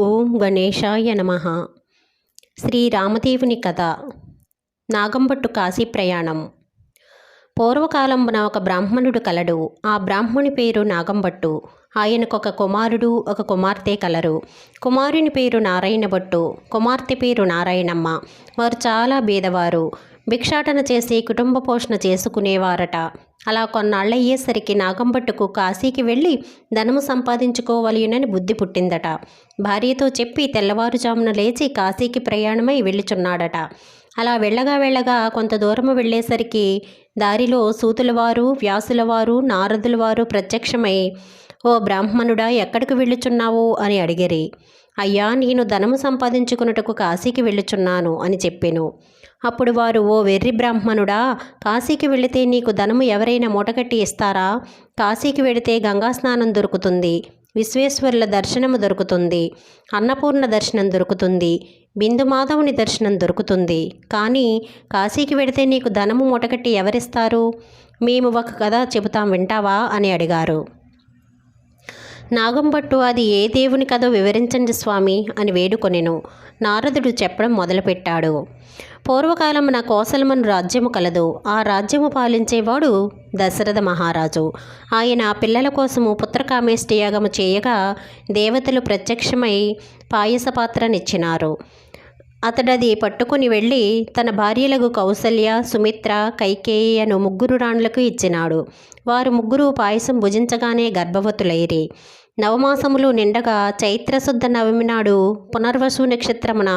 ఓం గణేశాయ నమ. శ్రీ రామదేవుని కథ. నాగంపట్టు కాశీ ప్రయాణం. పూర్వకాలంబున ఒక బ్రాహ్మణుడు కలడు. ఆ బ్రాహ్మణి పేరు నాగంభట్టు ఆయనకు ఒక కుమారుడు ఒక కుమార్తె కలరు. కుమారుని పేరు నారాయణ భట్టు కుమార్తె పేరు నారాయణమ్మ. వారు చాలా బీదవారు భిక్షాటన చేసి కుటుంబ పోషణ చేసుకునేవారట. అలా కొన్నాళ్ళయ్యేసరికి నాగంభట్టుకు కాశీకి వెళ్ళి ధనము సంపాదించుకోవలయునని బుద్ధి పుట్టిందట. భార్యతో చెప్పి తెల్లవారుజామున లేచి కాశీకి ప్రయాణమై వెళ్ళుచున్నాడట. అలా వెళ్ళగా వెళ్ళగా కొంత దూరము వెళ్ళేసరికి దారిలో సూతులవారు వ్యాసులవారు నారదులవారు ప్రత్యక్షమై ఓ బ్రాహ్మణుడా ఎక్కడికి వెళ్ళుచున్నావు? అని అడిగిరి. అయ్యా నేను ధనము సంపాదించుకున్నటకు కాశీకి వెళ్ళుచున్నాను అని చెప్పెను. అప్పుడు వారు ఓ వెర్రి బ్రాహ్మణుడా కాశీకి వెళితే నీకు ధనము ఎవరైనా మూటకట్టి ఇస్తారా? కాశీకి వెళితే గంగాస్నానం దొరుకుతుంది విశ్వేశ్వరుల దర్శనము దొరుకుతుంది అన్నపూర్ణ దర్శనం దొరుకుతుంది బిందు మాధవుని దర్శనం దొరుకుతుంది. కానీ కాశీకి వెడితే నీకు ధనము మూటకట్టి ఎవరిస్తారు? మేము ఒక కథ చెబుతాం వింటావా? అని అడిగారు. నాగంపట్టు అది ఏ దేవుని కథ వివరించండి స్వామి అని వేడుకొనెను. నారదుడు చెప్పడం మొదలుపెట్టాడు. పూర్వకాలమున కోసలమను రాజ్యము కలదు. ఆ రాజ్యము పాలించేవాడు దశరథ మహారాజు. ఆయన పిల్లల కోసము పుత్రకామేష్టయాగము చేయగా దేవతలు ప్రత్యక్షమై పాయస పాత్రనిచ్చినారు. అతడది పట్టుకుని వెళ్ళి తన భార్యలకు కౌసల్య సుమిత్ర కైకేయి అను ముగ్గురు రాణులకు ఇచ్చినాడు. వారు ముగ్గురు పాయసం భుజించగానే గర్భవతులైరి. నవమాసములు నిండగా చైత్రశుద్ధ నవమి నాడు పునర్వసు నక్షత్రమున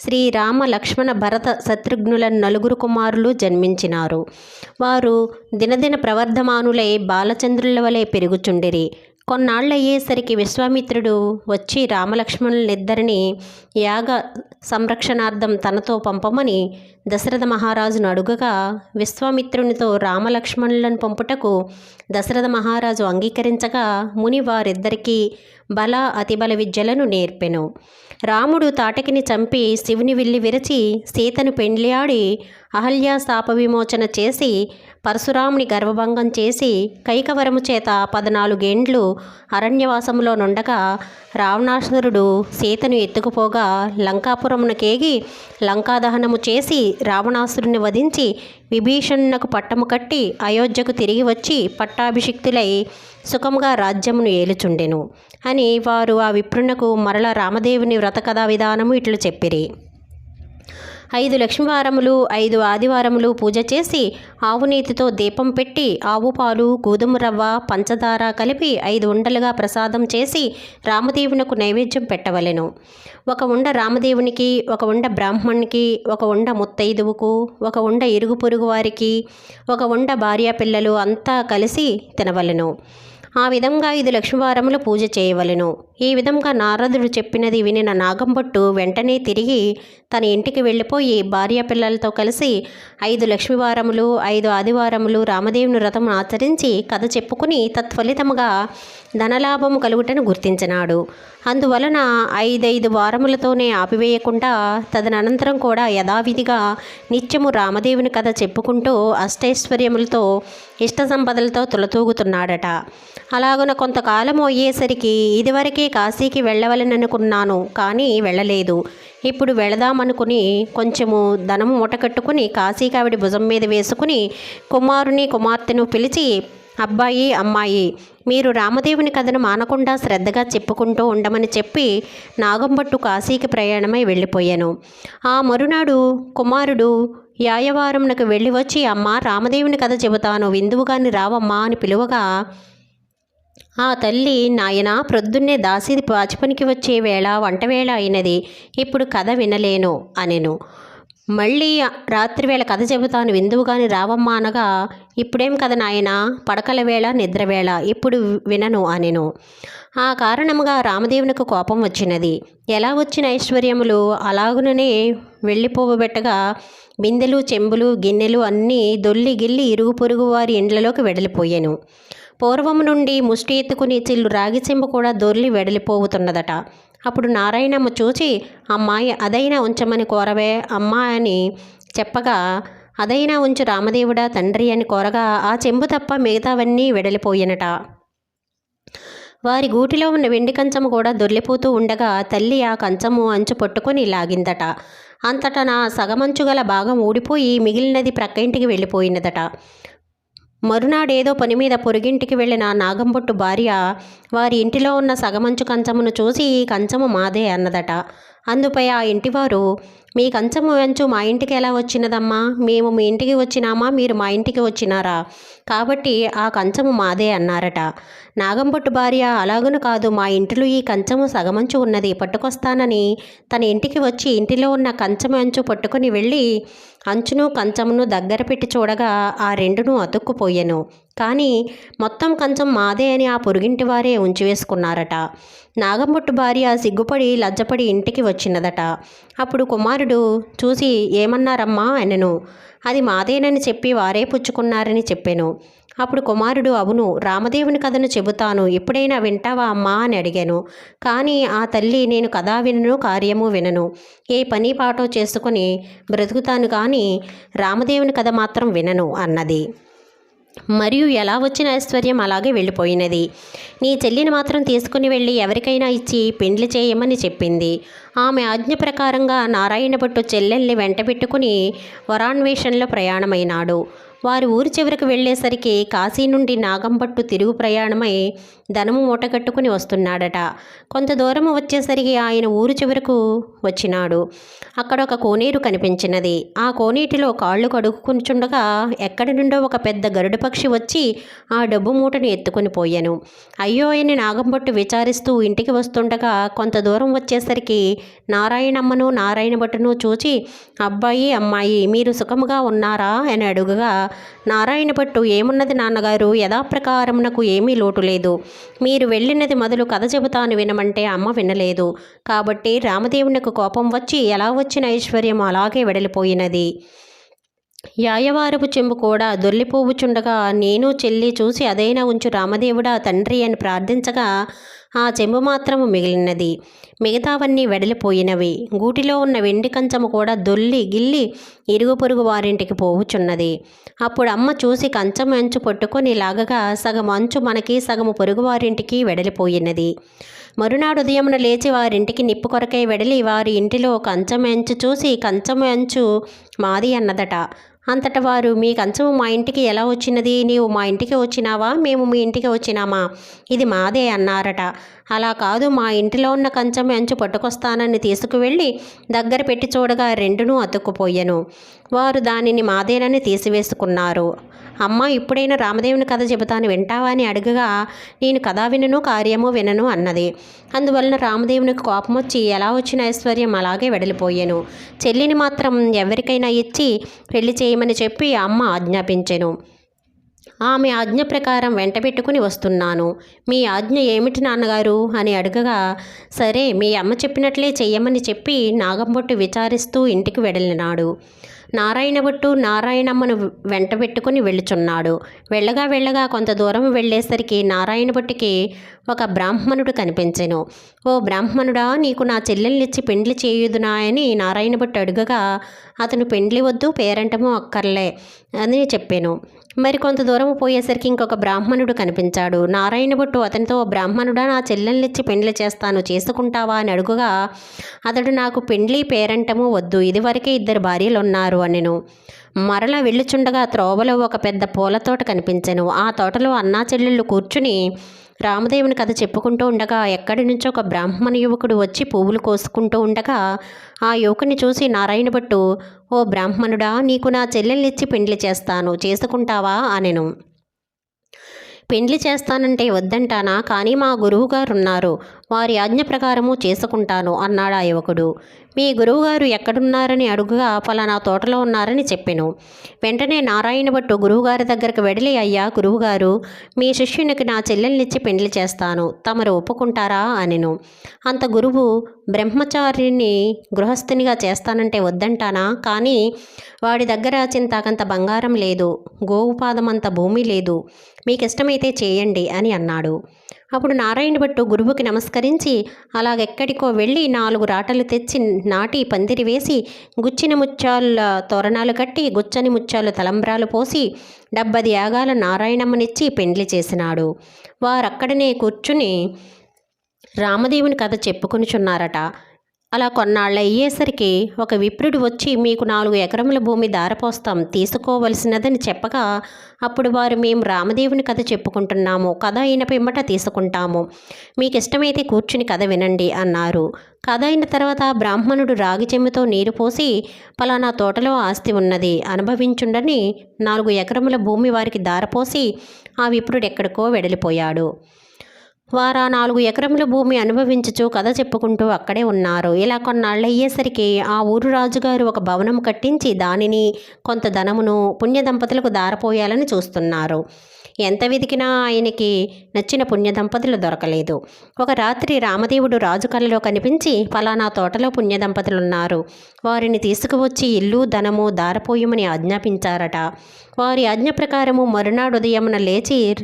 శ్రీరామ లక్ష్మణ భరత శత్రుఘ్నుల నలుగురు కుమారులు జన్మించినారు. వారు దినదిన ప్రవర్ధమానులై బాలచంద్రుల వలె పెరుగుచుండిరి. కొన్నాళ్ళయ్యేసరికి విశ్వామిత్రుడు వచ్చి రామలక్ష్మణులనిద్దరిని యాగ సంరక్షణార్థం తనతో పంపమని దశరథ మహారాజును అడుగగా విశ్వామిత్రునితో రామలక్ష్మణులను పంపుటకు దశరథ మహారాజు అంగీకరించగా ముని వారిద్దరికీ బల అతిబల విద్యలను నేర్పెను. రాముడు తాటకిని చంపి శివుని విల్లి విరచి సీతను పెండ్లియాడి అహల్యా శాప విమోచన చేసి పరశురాముని గర్వభంగం చేసి కైకవరము చేత పద్నాలుగేండ్లు అరణ్యవాసములో నుండగా రావణాసురుడు సీతను ఎత్తుకుపోగా లంకాపురమునకేగి లంకాదహనము చేసి రావణాసురుని వధించి విభీషణునకు పట్టము కట్టి అయోధ్యకు తిరిగి వచ్చి పట్టాభిషిక్తులై సుఖముగా రాజ్యమును ఏలుచుండెను అని వారు ఆ విప్రునకు మరల రామదేవుని వ్రతకథా విధానము ఇట్లు చెప్పిరి. ఐదు లక్ష్మీవారములు ఐదు ఆదివారములు పూజ చేసి ఆవు నీతితో దీపం పెట్టి ఆవు పాలు గోధుమ రవ్వ పంచదార కలిపి ఐదు ఉండలుగా ప్రసాదం చేసి రామదేవునకు నైవేద్యం పెట్టవలెను. ఒక ఉండ రామదేవునికి ఒక ఉండ బ్రాహ్మణ్కి ఒక ఉండ ముత్తైదువుకు ఒక ఉండ ఇరుగు పొరుగు వారికి ఒక ఉండ భార్య పిల్లలు అంతా కలిసి తినవలెను. ఆ విధంగా ఐదు లక్ష్మీవారములు పూజ చేయవలెను. ఈ విధంగా నారదుడు చెప్పినది వినిన నాగంబొట్టు వెంటనే తిరిగి తన ఇంటికి వెళ్ళిపోయి భార్య పిల్లలతో కలిసి ఐదు లక్ష్మీవారములు ఐదు ఆదివారములు రామదేవుని వ్రతం ఆచరించి కథ చెప్పుకుని తత్ఫలితముగా ధనలాభము కలుగుటను గుర్తించినాడు. అందువలన ఐదైదు వారములతోనే ఆపివేయకుండా తదనంతరం కూడా యథావిధిగా నిత్యము రామదేవుని కథ చెప్పుకుంటూ అష్టైశ్వర్యములతో ఇష్ట సంపదలతో తులతూగుతున్నాడట. అలాగున కొంతకాలం అయ్యేసరికి ఇదివరకే కాశీకి వెళ్ళవలననుకున్నాను కానీ వెళ్ళలేదు. ఇప్పుడు వెళదామనుకుని కొంచెము ధనము మూటకట్టుకుని కాశీకావిడి భుజం మీద వేసుకుని కుమారుని కుమార్తెను పిలిచి అబ్బాయి అమ్మాయి మీరు రామదేవుని కథను మానకుండా శ్రద్ధగా చెప్పుకుంటూ ఉండమని చెప్పి నాగంబట్టు కాశీకి ప్రయాణమై వెళ్ళిపోయాను. ఆ మరునాడు కుమారుడు యాయవారంనకు వెళ్ళి వచ్చి అమ్మ రామదేవుని కథ చెబుతాను విందువుగాని రావమ్మా అని పిలువగా ఆ తల్లి నాయన ప్రొద్దున్నే దాసిది పాచిపనికి వచ్చే వేళ వంటవేళ అయినది. ఇప్పుడు కథ వినలేను అనెను. మళ్ళీ రాత్రివేళ కథ చెబుతాను విందువుగాని రావమ్మా అనగా ఇప్పుడేం కథ నాయన? పడకల వేళ నిద్రవేళ ఇప్పుడు వినను అనెను. ఆ కారణముగా రామదేవునికి కోపం వచ్చినది. ఎలా వచ్చిన ఐశ్వర్యములు? అలాగుననే వెళ్ళిపోబెట్టగా బిందెలు చెంబులు గిన్నెలు అన్నీ దొల్లి గిల్లి ఇరుగు పొరుగు వారి ఇండ్లలోకి వెడలిపోయాను. పూర్వం నుండి ముష్టి ఎత్తుకుని చిల్లు రాగి చెంబు కూడా దొర్లి వెడలిపోవుతున్నదట. అప్పుడు నారాయణమ్మ చూచి అమ్మాయి అదైనా ఉంచమని కోరవే అమ్మా అని చెప్పగా అదైనా ఉంచు రామదేవుడా తండ్రి అని కోరగా ఆ చెంబు తప్ప మిగతావన్నీ వెడలిపోయినట. వారి గూటిలో ఉన్న వెండి కంచము కూడా దొర్లిపోతూ ఉండగా తల్లి ఆ కంచము అంచు పట్టుకొని లాగిందట. అంతటా నా సగమంచు గల భాగం ఊడిపోయి మిగిలినది ప్రక్క ఇంటికి వెళ్ళిపోయినదట. మరునాడేదో పని మీద పొరుగింటికి వెళ్ళిన నాగంబొట్టు భార్య వారి ఇంటిలో ఉన్న సగమంచు కంచమును చూసి ఈ కంచము మాదే అన్నదట. అందుపై ఆ ఇంటివారు మీ కంచము అంచు మా ఇంటికి ఎలా వచ్చినదమ్మా? మేము మీ ఇంటికి వచ్చినామా? మీరు మా ఇంటికి వచ్చినారా? కాబట్టి ఆ కంచము మాదే అన్నారట. నాగంపొట్టు భార్య అలాగును కాదు మా ఇంటిలో ఈ కంచము సగమంచు ఉన్నది పట్టుకొస్తానని తన ఇంటికి వచ్చి ఇంటిలో ఉన్న కంచము అంచు పట్టుకొని వెళ్ళి అంచును కంచమును దగ్గర పెట్టి చూడగా ఆ రెండును అతుక్కుపోయెను. కానీ మొత్తం కంచం మాదే అని ఆ పొరుగింటి వారే ఉంచివేసుకున్నారట నాగంబొట్టు భార్య సిగ్గుపడి లజ్జపడి ఇంటికి వచ్చినదట. అప్పుడు కుమారుడు చూసి ఏమన్నారమ్మా అనను. అది మాదేనని చెప్పి వారే పుచ్చుకున్నారని చెప్పాను. అప్పుడు కుమారుడు అవును రామదేవుని కథను చెబుతాను. ఎప్పుడైనా వింటావా అమ్మా? అని అడిగాను. కానీ ఆ తల్లి నేను కథ వినను కార్యము వినను. ఏ పని పాటో చేసుకుని బ్రతుకుతాను కానీ రామదేవుని కథ మాత్రం వినను అన్నది. మరియు ఎలా వచ్చిన ఐశ్వర్యం అలాగే వెళ్ళిపోయినది. నీ చెల్లిని మాత్రం తీసుకుని వెళ్ళి ఎవరికైనా ఇచ్చి పెండ్లి చేయమని చెప్పింది. ఆమె ఆజ్ఞ ప్రకారంగా నారాయణ భట్టు చెల్లెల్ని వెంటబెట్టుకుని వరాన్వేషణలో ప్రయాణమైనాడు. వారు ఊరి చివరికి వెళ్ళేసరికి కాశీ నుండి నాగంపట్టు తిరుగు ప్రయాణమై ధనము మూటగట్టుకుని వస్తున్నాడట. కొంత దూరం వచ్చేసరికి ఆయన ఊరు చివరకు వచ్చినాడు. అక్కడ ఒక కోనేరు కనిపించినది. ఆ కోనేటిలో కాళ్ళు కడుక్కుంచుండగా ఎక్కడి నుండో ఒక పెద్ద గరుడ పక్షి వచ్చి ఆ డబ్బు మూటను ఎత్తుకొని పోయాను. అయ్యో అని నాగంపట్టు విచారిస్తూ ఇంటికి వస్తుండగా కొంత దూరం వచ్చేసరికి నారాయణమ్మను నారాయణ భట్టును చూచి అబ్బాయి అమ్మాయి మీరు సుఖముగా ఉన్నారా? అని అడుగుగా నారాయణ భట్టు ఏమున్నది నాన్నగారు? యథాప్రకారమునకు ఏమీ లోటు లేదు. మీరు వెళ్ళినది మొదలు కథ చెబుతాను వినమంటే అమ్మ వినలేదు. కాబట్టి రామదేవునికి కోపం వచ్చి ఎలా వచ్చిన ఐశ్వర్యం అలాగే వెడలిపోయినది. యాయవారపు చెంబు కూడా దొల్లిపోవుచుండగా నేను చెల్లి చూసి అదైనా ఉంచు రామదేవుడా తండ్రి అని ప్రార్థించగా ఆ చెంబు మాత్రము మిగిలినది. మిగతావన్నీ వెడలిపోయినవి. గూటిలో ఉన్న వెండి కంచము కూడా దొల్లి గిల్లి ఇరుగు పొరుగు వారింటికి పోవుచున్నది. అప్పుడు అమ్మ చూసి కంచం అంచు పట్టుకొని లాగగా సగం అంచు మనకి సగము పొరుగు వారింటికి వెడలిపోయినది. మరునాడు ఉదయమున లేచి వారింటికి నిప్పు కొరకై వెడలి వారి ఇంటిలో కంచం అంచు చూసి కంచం అంచు మాది అన్నదట. అంతట వారు మీ కంచము మా ఇంటికి ఎలా వచ్చినది? నీవు మా ఇంటికి వచ్చినావా? మేము మీ ఇంటికి వచ్చినామా? ఇది మాదే అన్నారట. అలా కాదు మా ఇంటిలో ఉన్న కంచం అంచు పట్టుకొస్తానని తీసుకువెళ్ళి దగ్గర పెట్టి చూడగా రెండునూ అతుక్కుపోయెను. వారు దానిని మాదేనని తీసివేసుకున్నారు. అమ్మ ఇప్పుడైనా రామదేవుని కథ చెబుతాను వింటావా అని అడగగా నేను కథ వినను కార్యము వినను అన్నది. అందువలన రామదేవునికి కోపం వచ్చి ఎలా వచ్చిన ఐశ్వర్యం? అలాగే వెడలిపోయాను. చెల్లిని మాత్రం ఎవరికైనా ఇచ్చి పెళ్ళి చేయమని చెప్పి అమ్మ ఆజ్ఞాపించెను. ఆమె ఆజ్ఞ ప్రకారం వెంటబెట్టుకుని వస్తున్నాను. మీ ఆజ్ఞ ఏమిటి నాన్నగారు అని అడగగా సరే మీ అమ్మ చెప్పినట్లే చెయ్యమని చెప్పి నాగంబొట్టు విచారిస్తూ ఇంటికి వెడలినాడు. నారాయణ భట్టు నారాయణమ్మను వెంటబెట్టుకుని వెళ్ళుచున్నాడు. వెళ్ళగా వెళ్ళగా కొంత దూరం వెళ్ళేసరికి నారాయణ భట్టుకి ఒక బ్రాహ్మణుడు కనిపించెను. ఓ బ్రాహ్మణుడా నీకు నా చెల్లెల్నిచ్చి పెండ్లి చేయుదునా? అని నారాయణ భట్టు అడుగగా అతను పెండ్లి వద్దు పేరంటము అక్కర్లే అని చెప్పాను. మరి కొంత దూరం పోయేసరికి ఇంకొక బ్రాహ్మణుడు కనిపించాడు. నారాయణ భట్టు అతనితో బ్రాహ్మణుడా నా చెల్లెల్నిచ్చి పెండ్లి చేస్తాను చేసుకుంటావా? అని అడుగుగా అతడు నాకు పెండ్లి పేరంటము వద్దు. ఇదివరకే ఇద్దరు భార్యలు ఉన్నారు అనెను మరల వెళ్ళుచుండగా త్రోవలో ఒక పెద్ద పూల తోట కనిపించెను. ఆ తోటలో అన్నా చెల్లెళ్ళు కూర్చుని రామదేవుని కథ చెప్పుకుంటూ ఉండగా ఎక్కడి నుంచో ఒక బ్రాహ్మణ యువకుడు వచ్చి పువ్వులు కోసుకుంటూ ఉండగా ఆ యువకుని చూసి నారాయణ భట్టు ఓ బ్రాహ్మణుడా నీకు నా చెల్లెల్నిచ్చి పెండ్లి చేస్తాను. చేసుకుంటావా? అనెను. పెండ్లి చేస్తానంటే వద్దంటానా? కానీ మా గురువుగారు ఉన్నారు వారి ఆజ్ఞ ప్రకారము చేసుకుంటాను అన్నాడు ఆ యువకుడు. మీ గురువుగారు ఎక్కడున్నారని అడుగుగా ఫలానా తోటలో ఉన్నారని చెప్పెను. వెంటనే నారాయణ భట్టు గురువుగారి దగ్గరకు వెడలి అయ్యా గురువుగారు మీ శిష్యునికి నా చెల్లెల్నిచ్చి పెండ్లి చేస్తాను తమరు ఒప్పుకుంటారా? అనెను. అంత గురువు బ్రహ్మచారిని గృహస్థునిగా చేస్తానంటే వద్దంటానా? కానీ వాడి దగ్గర చింతాకంత బంగారం లేదు గోవుపాదమంత భూమి లేదు మీకు ఇష్టమైతే చేయండి అని అన్నాడు. అప్పుడు నారాయణ భట్టు గురువుకి నమస్కరించి అలాగెక్కడికో వెళ్ళి నాలుగు రాటలు తెచ్చి నాటి పందిరి వేసి గుచ్చిన ముత్యాల తోరణాలు కట్టి గుచ్చని ముత్యాలు తలంబ్రాలు పోసి డెబ్బది యాగాల నారాయణమ్మనిచ్చి పెండ్లి చేసినాడు. వారక్కడనే కూర్చుని రామదేవుని కథ చెప్పుకొనిచున్నారట. అలా కొన్నాళ్ళు అయ్యేసరికి ఒక విప్రుడు వచ్చి మీకు నాలుగు ఎకరముల భూమి దారపోస్తాం తీసుకోవలసినదని చెప్పగా అప్పుడు వారు మేము రామదేవుని కథ చెప్పుకుంటున్నాము కథ అయిన పిమ్మట తీసుకుంటాము. మీకు ఇష్టమైతే కూర్చుని కథ వినండి అన్నారు. కథ అయిన తర్వాత బ్రాహ్మణుడు రాగి చెమ్ముతో నీరు పోసి పలానా తోటలో ఆస్తి ఉన్నది అనుభవించుండని నాలుగు ఎకరముల భూమి వారికి దారపోసి ఆ విప్రుడు ఎక్కడికో వెడలిపోయాడు. వారు ఆ నాలుగు ఎకరముల భూమి అనుభవించుచు కథ చెప్పుకుంటూ అక్కడే ఉన్నారు. ఇలా కొన్నాళ్ళు అయ్యేసరికి ఆ ఊరు రాజుగారు ఒక భవనం కట్టించి దానిని కొంత ధనమును పుణ్య దంపతులకు దారపోయాలని చూస్తున్నారు. ఎంత వెతికినా ఆయనకి నచ్చిన పుణ్య దంపతులు దొరకలేదు. ఒక రాత్రి రామదేవుడు రాజు కలలో కనిపించి ఫలానా తోటలో పుణ్య ఉన్నారు వారిని తీసుకువచ్చి ఇల్లు ధనము దారపోయమని ఆజ్ఞాపించారట. వారి ఆజ్ఞ ప్రకారము మరునాడు ఉదయమున లేచి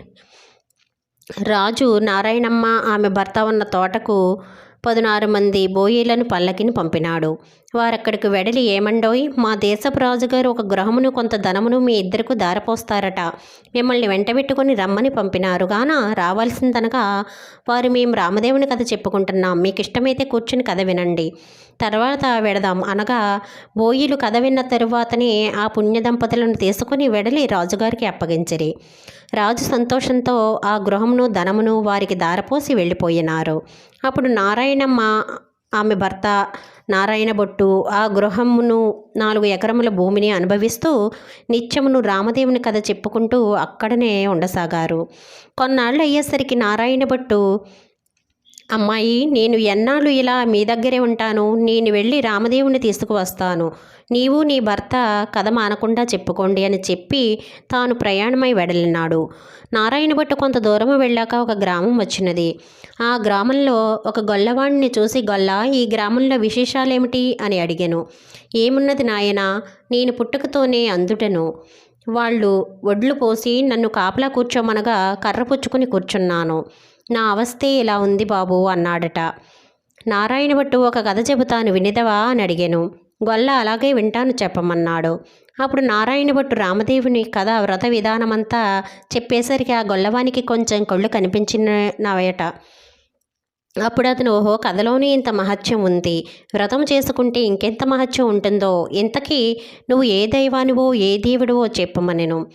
రాజు నారాయణమ్మ ఆమె భర్త ఉన్న తోటకు పదినారు మంది బోయీలను పల్లకిని పంపినాడు. వారక్కడికి వెడలి ఏమండోయ్ మా దేశపు రాజుగారు ఒక గృహమును కొంత ధనమును మీ ఇద్దరికి దారపోస్తారట. మిమ్మల్ని వెంటబెట్టుకొని రమ్మని పంపినారు. గాన రావాల్సిందనగా వారు మేము రామదేవుని కథ చెప్పుకుంటున్నాం. మీకు ఇష్టమైతే కూర్చుని కథ వినండి. తర్వాత వెడదాం అనగా బోయిలు కథ విన్న తరువాతనే ఆ పుణ్య దంపతులను తీసుకుని వెడలి రాజుగారికి అప్పగించిరి. రాజు సంతోషంతో ఆ గృహమును ధనమును వారికి దారపోసి వెళ్ళిపోయినారు. అప్పుడు నారాయణమ్మ ఆమె భర్త నారాయణ బొట్టు ఆ గృహమును నాలుగు ఎకరముల భూమిని అనుభవిస్తూ నిత్యమును రామదేవుని కథ చెప్పుకుంటూ అక్కడనే ఉండసాగారు. కొన్నాళ్ళు అయ్యేసరికి నారాయణ భట్టు అమ్మాయి నేను ఎన్నాళ్ళు ఇలా మీ దగ్గరే ఉంటాను? నేను వెళ్ళి రామదేవుని తీసుకువస్తాను. నీవు నీ భర్త కథ మానకుండా చెప్పుకోండి అని చెప్పి తాను ప్రయాణమై వెడలినాడు. నారాయణ భట్టు కొంత దూరం వెళ్ళాక ఒక గ్రామం వచ్చినది. ఆ గ్రామంలో ఒక గొల్లవాణ్ణి చూసి గొల్ల ఈ గ్రామంలో విశేషాలేమిటి? అని అడిగాను. ఏమున్నది నాయన? నేను పుట్టుకతోనే అందుటను. వాళ్ళు ఒడ్లు పోసి నన్ను కాపలా కూర్చోమనగా కర్ర పుచ్చుకుని కూర్చున్నాను. నా అవస్థే ఇలా ఉంది బాబు అన్నాడట. నారాయణ భట్టు ఒక కథ చెబుతాను వినిదవా అని అడిగాను. గొల్ల అలాగే వింటాను చెప్పమన్నాడు. అప్పుడు నారాయణ భట్టు రామదేవుని కథ వ్రత విధానమంతా చెప్పేసరికి ఆ గొల్లవానికి కొంచెం కళ్ళు కనిపించినవయట. అప్పుడు అతను ఓహో కథలోనే ఇంత మహత్యం ఉంది. వ్రతం చేసుకుంటే ఇంకెంత మహత్యం ఉంటుందో? ఇంతకీ నువ్వు ఏ దైవానివో ఏ దేవుడివో చెప్పమనెను.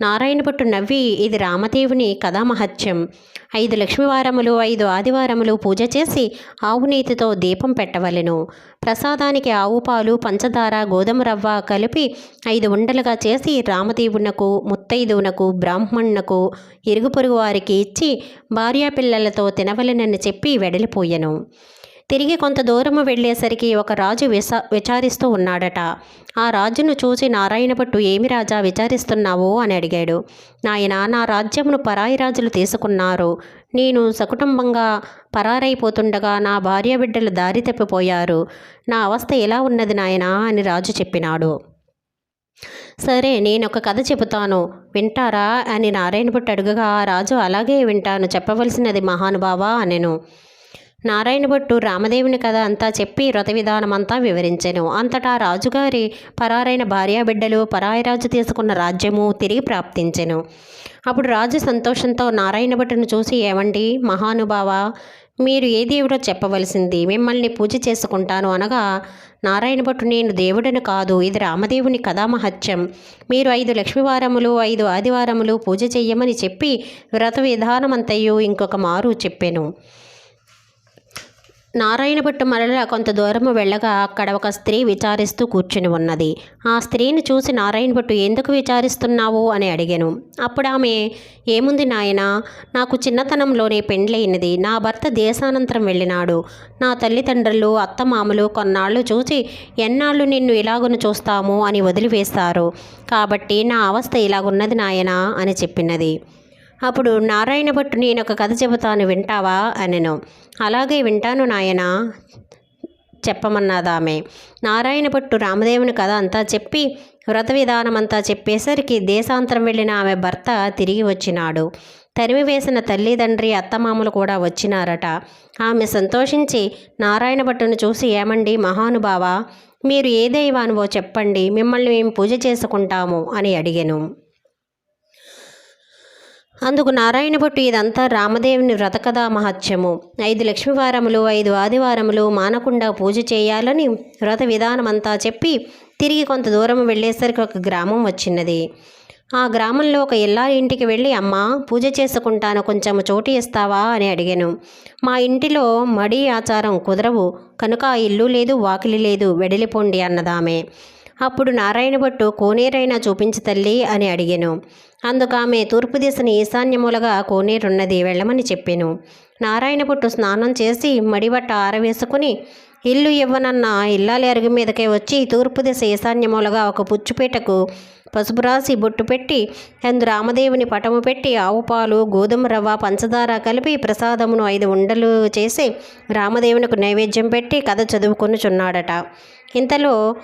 నారాయణభట్టు నవ్వి ఇది రామదేవుని కథా మహత్యం. ఐదు లక్ష్మీవారములు ఐదు ఆదివారములు పూజ చేసి ఆవు నీతితో దీపం పెట్టవలెను. ప్రసాదానికి ఆవు పాలు పంచదార గోధుమ రవ్వ కలిపి ఐదు ఉండలుగా చేసి రామదేవునకు ముత్తైదువునకు బ్రాహ్మణునకు ఇరుగు పొరుగు వారికి ఇచ్చి భార్యాపిల్లలతో తినవలెనని చెప్పి వెడలిపోయెను. తిరిగి కొంత దూరము వెళ్ళేసరికి ఒక రాజు విసా విచారిస్తూ ఉన్నాడట. ఆ రాజును చూసి నారాయణ భట్టు ఏమి రాజా విచారిస్తున్నావు? అని అడిగాడు. నాయన నా రాజ్యమును పరాయి రాజులు తీసుకున్నారు. నేను సకుటుంబంగా పరారైపోతుండగా నా భార్య బిడ్డలు దారి తప్పిపోయారు. నా అవస్థ ఎలా ఉన్నది నాయనా? అని రాజు చెప్పినాడు. సరే నేను ఒక కథ చెబుతాను. వింటారా? అని నారాయణ భట్టు అడుగగా ఆ రాజు అలాగే వింటాను. చెప్పవలసినది మహానుభావా? అనెను. నారాయణ భట్టు రామదేవుని కథ అంతా చెప్పి వ్రత విధానమంతా వివరించెను. అంతటా రాజుగారి పరారైన భార్యాబిడ్డలు పరాయి రాజు తీసుకున్న రాజ్యము తిరిగి ప్రాప్తించెను. అప్పుడు రాజు సంతోషంతో నారాయణ భట్టును చూసి ఏమండి మహానుభావ మీరు ఏ దేవుడో చెప్పవలసింది? మిమ్మల్ని పూజ చేసుకుంటాను అనగా నారాయణ భట్టు నేను దేవుడని కాదు ఇది రామదేవుని కథామహత్యం. మీరు ఐదు లక్ష్మీవారములు ఐదు ఆదివారములు పూజ చెయ్యమని చెప్పి వ్రత విధానమంతయు ఇంకొక మారు చెప్పాను. నారాయణభట్టు మరలా మరల కొంత దూరము వెళ్ళగా అక్కడ ఒక స్త్రీ విచారిస్తూ కూర్చుని ఉన్నది. ఆ స్త్రీని చూసి నారాయణభట్టు ఎందుకు విచారిస్తున్నావు? అని అడిగాను. అప్పుడు ఆమె ఏముంది నాయన నాకు చిన్నతనంలోనే పెండ్లైనది నా భర్త దేశానంతరం వెళ్ళినాడు. నా తల్లిదండ్రులు అత్తమామలు కొన్నాళ్ళు చూసి ఎన్నాళ్ళు నిన్ను ఇలాగును చూస్తాము అని వదిలివేస్తారు కాబట్టి నా అవస్థ ఇలాగున్నది నాయనా అని చెప్పినది. అప్పుడు నారాయణ భట్టు నేను ఒక కథ చెబుతాను వింటావా? అనెను. అలాగే వింటాను నాయనా చెప్పమన్నదామె. నారాయణ భట్టు రామదేవుని కథ అంతా చెప్పి వ్రత విధానం అంతా చెప్పేసరికి దేశాంతరం వెళ్ళిన ఆమె భర్త తిరిగి వచ్చినాడు. తరిమివేసిన తల్లిదండ్రి అత్తమామలు కూడా వచ్చినారట. ఆమె సంతోషించి నారాయణ భట్టును చూసి ఏమండి మహానుభావ మీరు ఏ దైవానువో చెప్పండి మిమ్మల్ని మేము పూజ చేసుకుంటాము అని అడిగాను. అందుకు నారాయణ భట్టు ఇదంతా రామదేవుని వ్రతకథా మహత్యము. ఐదు లక్ష్మీవారములు ఐదు ఆదివారములు మానకుండా పూజ చేయాలని వ్రత విధానమంతా చెప్పి తిరిగి కొంత దూరం వెళ్ళేసరికి ఒక గ్రామం వచ్చినది. ఆ గ్రామంలో ఒక ఇల్లారి ఇంటికి వెళ్ళి అమ్మా పూజ చేసుకుంటాను కొంచెం చోటు ఇస్తావా? అని అడిగాను. మా ఇంటిలో మడి ఆచారం కుదరవు కనుక ఆ ఇల్లు లేదు వాకిలి లేదు వెడలిపోండి అన్నదామే. అప్పుడు నారాయణ భట్టు కోనేరైనా చూపించి తల్లి అని అడిగాను. అందుకు ఆమె తూర్పు దిశని ఈశాన్యములుగా కోనేరున్నది వెళ్ళమని చెప్పాను. నారాయణ భట్టు స్నానం చేసి మడిబట్ట ఆరవేసుకుని ఇల్లు ఇవ్వనన్న ఇల్లాలి అరుగు మీదకే వచ్చి తూర్పు దిశ ఈశాన్యములుగా ఒక పుచ్చుపేటకు పసుపు రాసి బొట్టు పెట్టి అందు రామదేవుని పటము పెట్టి ఆవు పాలు గోధుమ రవ్వ పంచదార కలిపి ప్రసాదమును ఐదు ఉండలు చేసి రామదేవునికి నైవేద్యం పెట్టి కథ చదువుకొనుచున్నాడట. ఇంతలో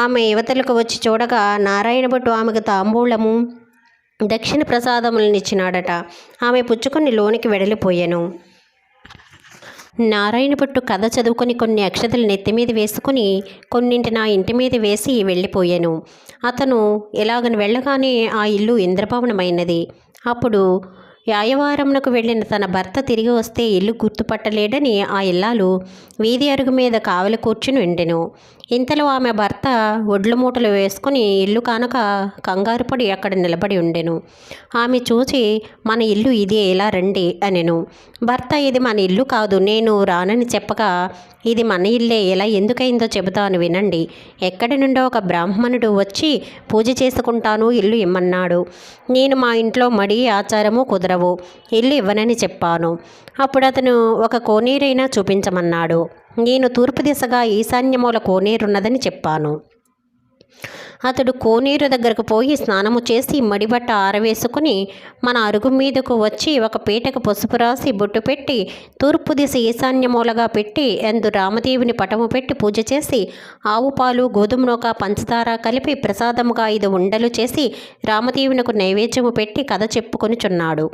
ఆమె యువతలకు వచ్చి చూడగా నారాయణ భట్టు ఆమెకు తాంబూలము దక్షిణ ప్రసాదములనిచ్చినాడట ఆమె పుచ్చుకొని లోనికి వెడలిపోయాను. నారాయణ పట్టు కథ చదువుకొని కొన్ని అక్షతలు నెత్తి మీద వేసుకుని కొన్నింటి నా ఇంటి మీద వేసి వెళ్ళిపోయాను అతను ఎలాగని వెళ్ళగానే ఆ ఇల్లు ఇంద్రభవనమైనది. అప్పుడు యాయవారంనకు వెళ్ళిన తన భర్త తిరిగి వస్తే ఇల్లు గుర్తుపట్టలేడని ఆ ఇల్లాలు వీధి అరుగు మీద కావలి కూర్చుని ఉండెను. ఇంతలో ఆమె భర్త ఒడ్లు మూటలు వేసుకుని ఇల్లు కానక కంగారు పడి అక్కడ నిలబడి ఉండెను. ఆమె చూసి మన ఇల్లు ఇది ఎలా రండి అనెను. భర్త ఇది మన ఇల్లు కాదు నేను రానని చెప్పగా ఇది మన ఇల్లే ఎలా ఎందుకైందో చెబుతాను వినండి. ఎక్కడి నుండో ఒక బ్రాహ్మణుడు వచ్చి పూజ చేసుకుంటాను ఇల్లు ఇమ్మన్నాడు. నేను మా ఇంట్లో మడి ఆచారము కుదరవు ఇల్లు ఇవ్వనని చెప్పాను. అప్పుడు అతను ఒక కోనేరైనా చూపించమన్నాడు. నేను తూర్పు దిశగా ఈశాన్యమూల కోనేరున్నదని చెప్పాను. అతడు కోనేరు దగ్గరకు పోయి స్నానము చేసి మడిబట్ట ఆరవేసుకుని మన అరుగు మీదకు వచ్చి ఒక పీటకు పసుపు రాసి బొట్టు పెట్టి తూర్పు దిశ ఈశాన్యమూలగా పెట్టి ఎందు రామదేవుని పటము పెట్టి పూజ చేసి ఆవు పాలు గోధుమ నూక పంచదార కలిపి ప్రసాదముగా ఐదు ఉండలు చేసి రామదేవునకు నైవేద్యము పెట్టి కథ చెప్పుకొనిచున్నాడు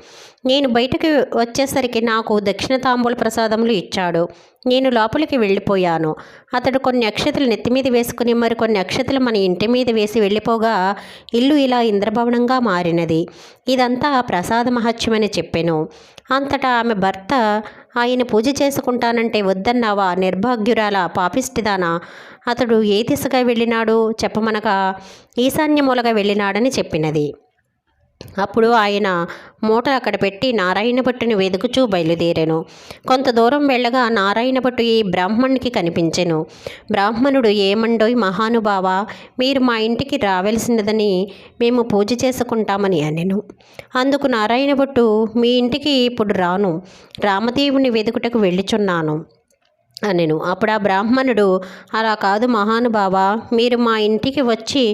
నేను బయటకు వచ్చేసరికి నాకు దక్షిణ తాంబూల ప్రసాదములు ఇచ్చాడు. నేను లోపలికి వెళ్ళిపోయాను. అతడు కొన్ని అక్షతలు నెత్తి మీద వేసుకుని మరికొన్ని అక్షతలు మన ఇంటి మీద వేసి వెళ్ళిపోగా ఇల్లు ఇలా ఇంద్రభవనంగా మారినది. ఇదంతా ప్రసాద మహత్యమని చెప్పాను. అంతటా ఆమె భర్త ఆయన పూజ చేసుకుంటానంటే వద్దన్నావా? నిర్భాగ్యురాల పాపిష్టిదానా? అతడు ఏ దిశగా వెళ్ళినాడు? చెప్పమనగా ఈశాన్యమూలగా వెళ్ళినాడని చెప్పినది. అప్పుడు ఆయన మూట అక్కడ పెట్టి నారాయణ భట్టుని వెతుకుచూ బయలుదేరాను. కొంత దూరం వెళ్ళగా నారాయణ భట్టు ఈ బ్రాహ్మణునికి కనిపించెను. బ్రాహ్మణుడు ఏమండోయ్ మహానుభావ మీరు మా ఇంటికి రావలసినదని మేము పూజ చేసుకుంటామని అనెను. అందుకు నారాయణ భట్టు మీ ఇంటికి ఇప్పుడు రాను. రామదేవుని వెతుకుటకు వెళ్ళుచున్నాను. అనెను. అప్పుడు ఆ బ్రాహ్మణుడు అలా కాదు మహానుభావ మీరు మా ఇంటికి వచ్చి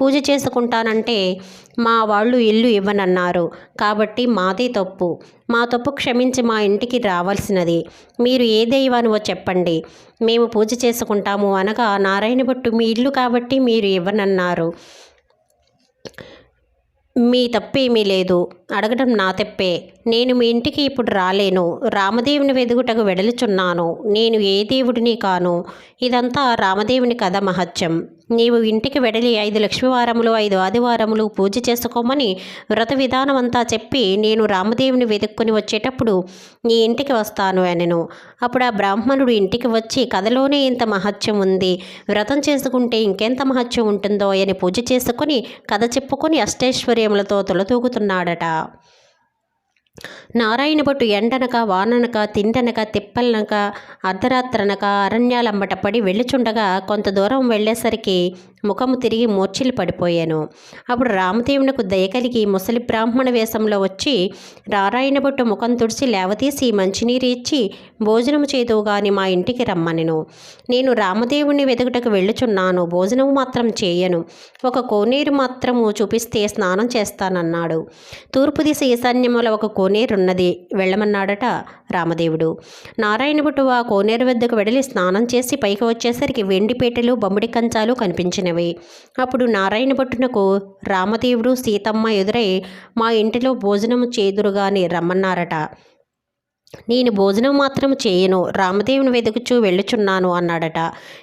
పూజ చేసుకుంటానంటే మా వాళ్ళు ఇల్లు ఇవ్వనన్నారు. కాబట్టి మాదే తప్పు. మా తప్పు క్షమించి మా ఇంటికి రావాల్సినది. మీరు ఏ దైవానివో చెప్పండి. మేము పూజ చేసుకుంటాము అనగా నారాయణ భట్టు మీ ఇల్లు కాబట్టి మీరు ఇవ్వనన్నారు. మీ తప్పేమీ లేదు. అడగడం నా తప్పే. నేను మీ ఇంటికి ఇప్పుడు రాలేను. రామదేవుని వెదుగుటకు వెడలుచున్నాను. నేను ఏ దేవుడిని కాను. ఇదంతా రామదేవుని కథ మహత్యం. నీవు ఇంటికి వెడలి ఐదు లక్ష్మీవారములు ఐదు ఆదివారములు పూజ చేసుకోమని వ్రత విధానమంతా చెప్పి నేను రామదేవుని వెతుక్కుని వచ్చేటప్పుడు నీ ఇంటికి వస్తాను అనెను. అప్పుడు ఆ బ్రాహ్మణుడు ఇంటికి వచ్చి కథలోనే ఇంత మహత్యం ఉంది. వ్రతం చేసుకుంటే ఇంకెంత మహత్యం ఉంటుందో అని పూజ చేసుకుని కథ చెప్పుకొని అష్టైశ్వర్యములతో తొలతూగుతున్నాడట. నారాయణ భట్టు ఎండనక వాననక తిండనక తిప్పలనక అర్ధరాత్రనక అరణ్యాలంబట పడి వెళ్ళుచుండగా కొంత దూరం వెళ్ళేసరికి ముఖము తిరిగి మూర్చిలు పడిపోయాను. అప్పుడు రామదేవునకు దయ కలిగి ముసలి బ్రాహ్మణ వేషంలో వచ్చి నారాయణ బొట్టు ముఖం తుడిచి లేవతీసి మంచినీరు ఇచ్చి భోజనము చేదువు గాని మా ఇంటికి రమ్మనెను. నేను రామదేవుని వెతుకుటకు వెళ్ళుచున్నాను. భోజనము మాత్రం చేయను. ఒక కోనేరు మాత్రము చూపిస్తే స్నానం చేస్తానన్నాడు. తూర్పు దిశ ఈశాన్యముల ఒక కోనేరున్నది. వెళ్ళమన్నాడట రామదేవుడు. నారాయణ భట్టు ఆ కోనేరు వద్దకు వెడలి స్నానం చేసి పైకి వచ్చేసరికి వెండి పీటలు బొమ్మడి కంచాలు కనిపించినవి. మొదలైనవి అప్పుడు నారాయణ భట్టునకు రామదేవుడు సీతమ్మ ఎదురై మా ఇంటిలో భోజనము చేదురుగాని రమ్మన్నారట. నేను భోజనం మాత్రం చేయను రామదేవుని వెతుకుచూ వెళ్ళుచున్నాను అన్నాడట.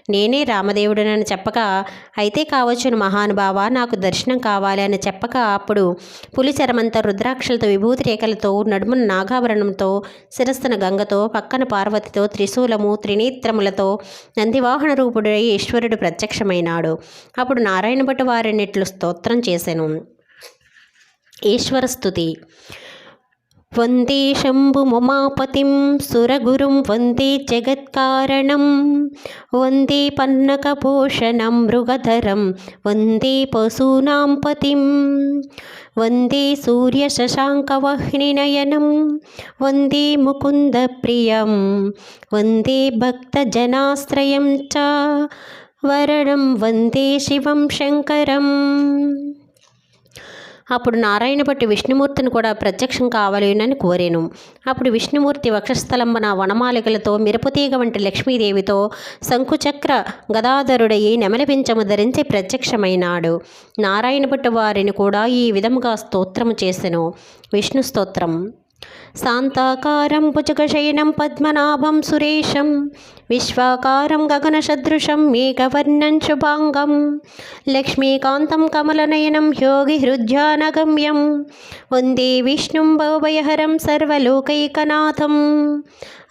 నేనే రామదేవుడినని చెప్పక అయితే కావచ్చును మహానుభావ నాకు దర్శనం కావాలి అని చెప్పక అప్పుడు పులిచరమంత రుద్రాక్షలతో విభూతి రేఖలతో నడుమున నాగాభరణంతో శిరస్సున గంగతో పక్కన పార్వతితో త్రిశూలము త్రినేత్రములతో నందివాహన రూపుడై ఈశ్వరుడు ప్రత్యక్షమైనాడు. అప్పుడు నారాయణ భట్టు వారినిట్లు స్తోత్రం చేశాను ఈశ్వర స్తుతి వందే శంభుముమాపతిం సురగురుం వందే జగత్కారణం వందే పన్నకభూషణం మృగధరం వందే పశూనాం పతిం. వందే సూర్యశశాంకవహ్నినయనం వందే ముకుందప్రియం వందే భక్తజనాశ్రయం చ. వరణం వందే శివం శంకరం. అప్పుడు నారాయణ భట్టి విష్ణుమూర్తిని కూడా ప్రత్యక్షం కావాలని కోరాను. అప్పుడు విష్ణుమూర్తి వక్షస్థలంబన వనమాలికలతో మిరపతీగ వంటి లక్ష్మీదేవితో శంకుచక్ర గదాధరుడయి నెమలిపించము ధరించి ప్రత్యక్షమైనాడు. నారాయణ భట్టు వారిని కూడా ఈ విధముగా స్తోత్రము చేసెను. విష్ణు స్తోత్రం. శాంతాకారం భుజగశయనం పద్మనాభం సురేశం విశ్వాకారం గగనసదృశం మేఘవర్ణం శుభాంగం లక్ష్మీకాంతం కమలనయనం యోగి హృద్యానగమ్యం వందే విష్ణుం భవభయహరం సర్వలోకైకనాథం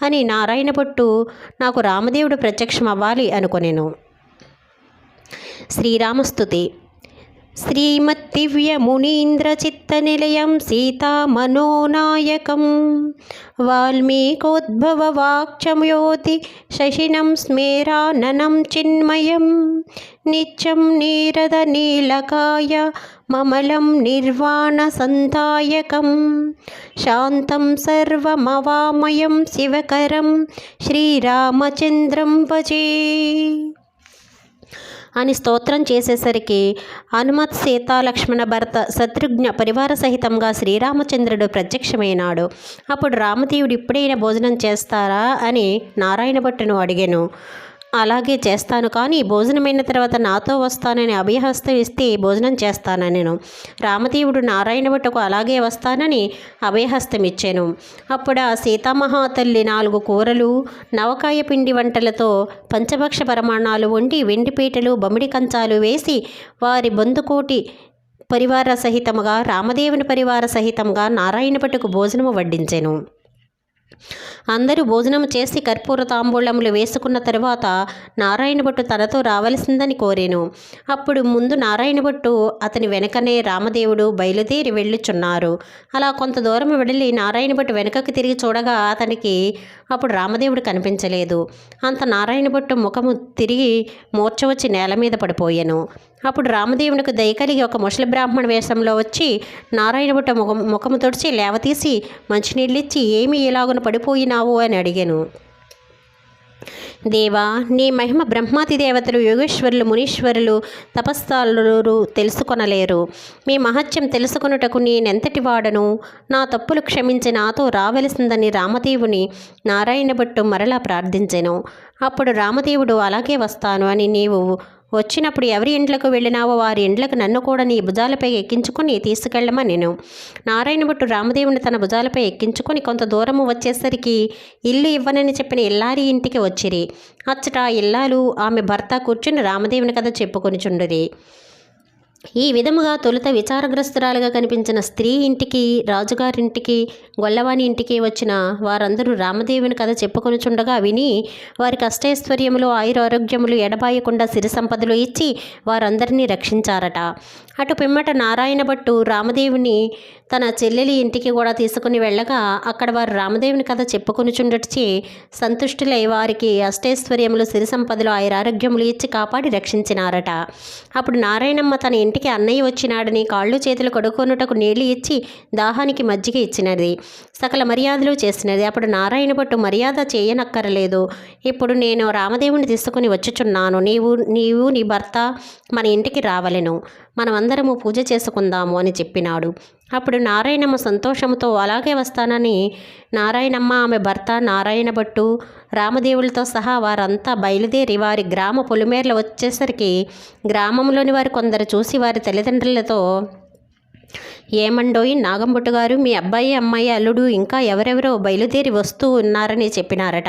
అని నారాయణ పొట్టు నాకు రామదేవుడు ప్రత్యక్షం అవ్వాలి శ్రీరామస్తుతి. శ్రీమద్దివ్యమునీంద్రచిత్తనిలయం సీతామనోనాయకం వాల్మీకోద్భవవాక్చమ్యోతి శశినం స్మేరాననం చిన్మయం నిత్యం నీరద నీలకాయ మమలం నిర్వాణసంతాయకం శాంతం సర్వమవామయం శివకరం శ్రీరామచంద్రం భజే అని స్తోత్రం చేసేసరికి హనుమత్ సీతాలక్ష్మణ భర్త భరత శత్రుఘ్న పరివార సహితంగా శ్రీరామచంద్రుడు ప్రత్యక్షమైనాడు. అప్పుడు రామదేవుడు ఇప్పుడైనా భోజనం చేస్తారా అని నారాయణ భట్టును అడిగాను. అలాగే చేస్తాను. కానీ భోజనమైన తర్వాత నాతో వస్తానని అభయహస్తం ఇస్తే భోజనం చేస్తానని నేను. రామదేవుడు నారాయణ భట్టుకు అలాగే వస్తానని అభయహస్తం ఇచ్చాను. అప్పుడు ఆ సీతామహాతల్లి నాలుగు కూరలు నవకాయ పిండి వంటలతో పంచభక్ష పరమాణాలు వండి వెండిపీటలు బొమ్మిడి కంచాలు వేసి వారి బంధుకోటి పరివార సహితముగా రామదేవుని పరివార సహితంగా నారాయణ భట్టుకు భోజనము వడ్డించెను. అందరూ భోజనం చేసి కర్పూర తాంబూలములు వేసుకున్న తరువాత నారాయణ భట్టు తనతో రావలసిందని కోరాను. అప్పుడు ముందు నారాయణ భట్టు అతని వెనకనే రామదేవుడు బయలుదేరి వెళ్ళుచున్నారు. అలా కొంత దూరం వెళ్ళి నారాయణ భట్టు వెనకకి తిరిగి చూడగా అతనికి అప్పుడు రామదేవుడు కనిపించలేదు. అంత నారాయణ భట్టు ముఖము తిరిగి మూర్చ వచ్చి నేల మీద పడిపోయాను. అప్పుడు రామదేవునికి దయ కలిగి ఒక ముసలి బ్రాహ్మణ వేషంలో వచ్చి నారాయణ భట్ట ముఖం ముఖము తుడిచి లేవతీసి మంచినీళ్ళిచ్చి ఏమి ఇలాగున పడిపోయినావు అని అడిగాను. దేవా నీ మహిమ బ్రహ్మాతి దేవతలు యోగేశ్వరులు మునీశ్వరులు తపస్థాలు తెలుసుకొనలేరు. మీ మహత్యం తెలుసుకొనుటకు నేనెంతటి వాడను? నా తప్పులు క్షమించి నాతో రావలసిందని రామదేవుని నారాయణ భట్టు మరలా ప్రార్థించెను. అప్పుడు రామదేవుడు అలాగే వస్తాను అని నీవు వచ్చినప్పుడు ఎవరి ఇండ్లకు వెళ్ళినావో వారి ఇండ్లకు నన్ను కూడా నీ భుజాలపై ఎక్కించుకొని తీసుకెళ్ళమా నేను. నారాయణ భట్టు రామదేవుని తన భుజాలపై ఎక్కించుకొని కొంత దూరము వచ్చేసరికి ఇల్లు ఇవ్వనని చెప్పిన ఇల్లారి ఇంటికి వచ్చిరి. అచ్చట ఇల్లాలు ఆమె భర్త కూర్చుని రామదేవుని కథ చెప్పుకొనిచుండిరి. ఈ విధముగా తొలుత విచారగ్రస్తురాలుగా కనిపించిన స్త్రీ ఇంటికి రాజుగారింటికి గొల్లవాని ఇంటికి వచ్చిన వారందరూ రామదేవుని కథ చెప్పుకొనుచుండగా విని వారి కష్టైశ్వర్యములు ఆయురారోగ్యములు ఎడబాయకుండా సిరి సంపదలు ఇచ్చి వారందరినీ రక్షించారట. అటు పిమ్మట నారాయణ భట్టు రామదేవుని తన చెల్లెలి ఇంటికి కూడా తీసుకుని వెళ్ళగా అక్కడ వారు రామదేవుని కథ చెప్పుకొనుచుండటి సంతుష్టులై వారికి అష్టైశ్వర్యములు సిరి సంపదలు ఆయురారోగ్యములు ఇచ్చి కాపాడి రక్షించినారట. అప్పుడు నారాయణమ్మ తన ఇంటికి అన్నయ్య వచ్చినాడని కాళ్ళు చేతులు కడుక్కొనుటకు నీళ్ళు ఇచ్చి దాహానికి మజ్జిగ ఇచ్చినది. సకల మర్యాదలు చేసినది. అప్పుడు నారాయణ భట్టు మర్యాద చేయనక్కరలేదు. ఇప్పుడు నేను రామదేవుని తీసుకుని వచ్చుచున్నాను. నీవు నీవు నీ భర్త మన ఇంటికి రావలెను. అందరము పూజ చేసుకుందాము అని చెప్పినాడు. అప్పుడు నారాయణమ్మ సంతోషంతో అలాగే వస్తానని నారాయణమ్మ ఆమె భర్త నారాయణ భట్టు రామదేవులతో సహా వారంతా బయలుదేరి వారి గ్రామ పొలిమేరలు వచ్చేసరికి గ్రామంలోని వారు కొందరు చూసి వారి తల్లిదండ్రులతో ఏమండోయి? నాగంబుట్టు గారు మీ అబ్బాయి అమ్మాయి అల్లుడు ఇంకా ఎవరెవరో బయలుదేరి వస్తూ ఉన్నారని చెప్పినారట.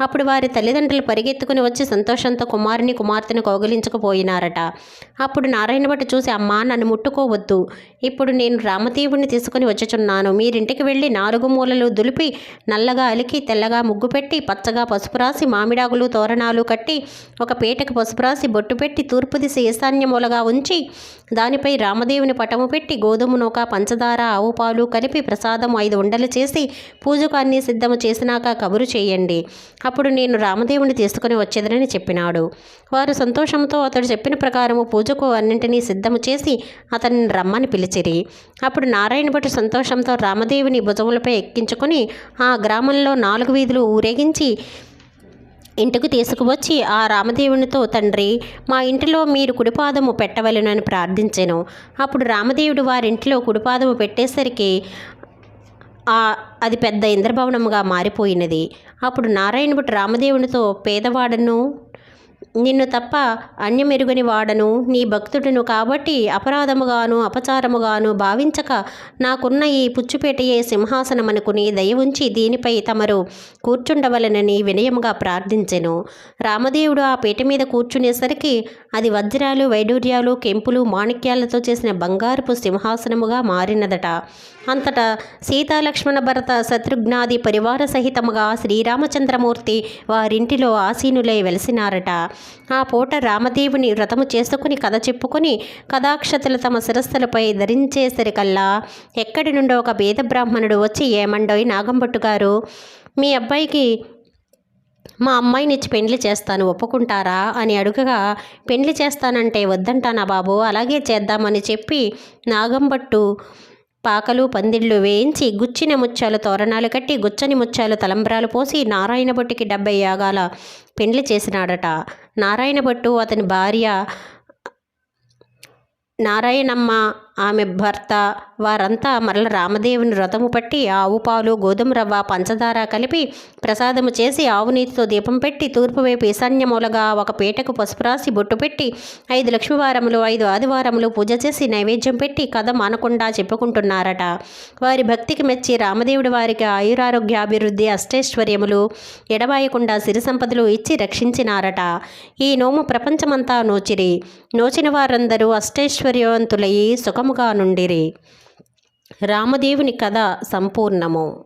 అప్పుడు వారి తల్లిదండ్రులు పరిగెత్తుకుని వచ్చి సంతోషంతో కుమారుని కుమార్తెను కౌగిలించుకుపోయినారట. అప్పుడు నారాయణ భట్టు చూసి అమ్మా నన్ను ముట్టుకోవద్దు. ఇప్పుడు నేను రామదేవుణ్ణి తీసుకుని వచ్చుచున్నాను. మీరింటికి వెళ్ళి నాలుగు మూలలు దులిపి నల్లగా అలికి తెల్లగా ముగ్గు పెట్టి పచ్చగా పసుపు రాసి మామిడాకులు తోరణాలు కట్టి ఒక పీటకు పసుపు రాసి బొట్టు పెట్టి తూర్పు దిశ ఈశాన్యమూలగా ఉంచి దానిపై రామదేవుని పటము పెట్టి గోధుమను నూక పంచదార ఆవు పాలు కలిపి ప్రసాదం ఐదు ఉండలు చేసి పూజకు అన్ని సిద్ధము చేసినాక కబురు చేయండి. అప్పుడు నేను రామదేవుని తీసుకుని వచ్చేదనని చెప్పినాడు. వారు సంతోషంతో అతడు చెప్పిన ప్రకారము పూజకు అన్నింటినీ సిద్ధము చేసి అతన్ని రమ్మని పిలిచిరి. అప్పుడు నారాయణ భట్టు సంతోషంతో రామదేవుని భుజములపై ఎక్కించుకొని ఆ గ్రామంలో నాలుగు వీధులు ఊరేగించి ఇంటికి తీసుకువచ్చి ఆ రామదేవునితో తండ్రి మా ఇంటిలో మీరు కుడిపాదము పెట్టవలెనని ప్రార్థించాను. అప్పుడు రామదేవుడు వారింటిలో కుడిపాదము పెట్టేసరికి ఆ అది పెద్ద ఇంద్రభవనముగా మారిపోయినది. అప్పుడు నారాయణ భట్ రామదేవునితో పేదవాడను నిన్ను తప్ప అన్యమెరుగని వాడను. నీ భక్తుడును కాబట్టి అపరాధముగాను అపచారముగాను భావించక నాకున్న ఈ పుచ్చుపేటయే సింహాసనమనుకుని దయ ఉంచి దీనిపై తమరు కూర్చుండవలనని వినయముగా ప్రార్థించెను. రామదేవుడు ఆ పీట మీద కూర్చునేసరికి అది వజ్రాలు వైడూర్యాలు కెంపులు మాణిక్యాలతో చేసిన బంగారపు సింహాసనముగా మారినదట. అంతటా సీతాలక్ష్మణ భరత శత్రుఘ్నాది పరివార సహితముగా శ్రీరామచంద్రమూర్తి వారింటిలో ఆసీనులై వెలిసినారట. ఆ పూట రామదేవుని వ్రతము చేసుకుని కథ చెప్పుకొని కథాక్షతలు తమ శిరస్సులపై ధరించేసరికల్లా ఎక్కడి నుండో ఒక పేద బ్రాహ్మణుడు వచ్చి ఏమండోయ్ నాగంభట్టు గారు మీ అబ్బాయికి మా అమ్మాయినిచ్చి పెండ్లి చేస్తాను ఒప్పుకుంటారా? అని అడుగగా పెండ్లి చేస్తానంటే వద్దంటానా బాబు? అలాగే చేద్దామని చెప్పి నాగంభట్టు పాకలు పందిళ్ళు వేయించి గుచ్చిన ముత్యాలు తోరణాలు కట్టి గుచ్చని ముత్యాలు తలంబ్రాలు పోసి నారాయణ భట్టుకి డెబ్బై యాగాల పెండ్లి చేసినాడట. నారాయణ భట్టు అతని భార్య నారాయణమ్మ ఆమె భర్త వారంతా మరల రామదేవుని వ్రతము పట్టి ఆవు పాలు గోధుమ రవ్వ పంచదార కలిపి ప్రసాదము చేసి ఆవు నీతితో దీపం పెట్టి తూర్పు వైపు ఈశాన్యమూలగా ఒక పీటకు పసుపు రాసి బొట్టు పెట్టి ఐదు లక్ష్మీవారములు ఐదు ఆదివారములు పూజ చేసి నైవేద్యం పెట్టి కథ మానకుండా చెప్పుకుంటున్నారట. వారి భక్తికి మెచ్చి రామదేవుడు వారికి ఆయురారోగ్యాభివృద్ధి అష్టైశ్వర్యములు ఎడబాయకుండా సిరి సంపదలు ఇచ్చి రక్షించినారట. ఈ నోము ప్రపంచమంతా నోచిరి. నోచిన వారందరూ అష్టైశ్వర్యవంతులయ్యి సుఖముగా నుండిరి. రామదేవుని కథ సంపూర్ణము.